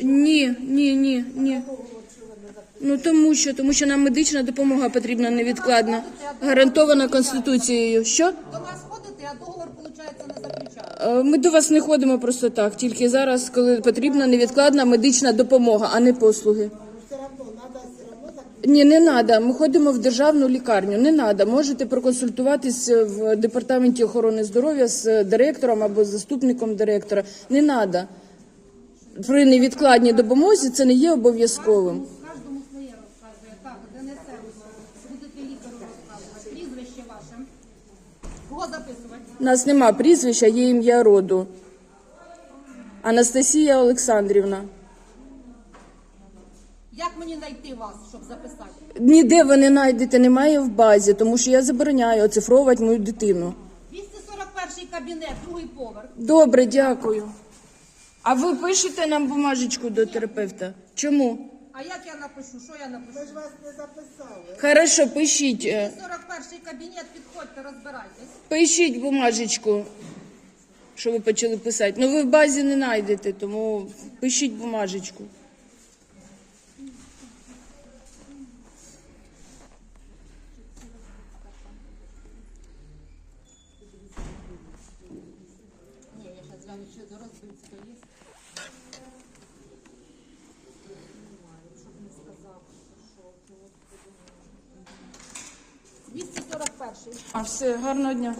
Ні, ні, ні, ні. Ну тому що, тому що нам медична допомога потрібна невідкладна, гарантована конституцією. Що? До нас ходите, а договор, виходить, не заключаєте. Е, Ми до вас не ходимо просто так, тільки зараз, коли потрібна невідкладна медична допомога, а не послуги. Ні, не треба. Ми ходимо в державну лікарню. Не треба. Можете проконсультуватись в департаменті охорони здоров'я з директором або з заступником директора. Не треба. При невідкладній допомозі це не є обов'язковим. Кожному своє розказує. Так, ДНС будете лікарю розказувати. Прізвище ваше. Кого записувати? У нас нема прізвища, є ім'я роду. Анастасія Олександрівна. Як мені знайти вас, щоб записати? Ніде ви не знайдете, немає в базі, тому що я забороняю оцифровувати мою дитину. 241 кабінет, другий поверх. Добре, дякую. А ви пишете нам бумажечку до терапевта? Чому? А як я напишу? Що я напишу? Ми ж вас не записали. Хорошо, пишіть. е, 41 кабінет, підходьте, розбирайтесь. Пишіть бумажечку, що ви почали писати. Ну ви в базі не знайдете, тому пишіть бумажечку. Гляну, що до розбивця є. Щоб не сказав, що 241. А все, гарного дня.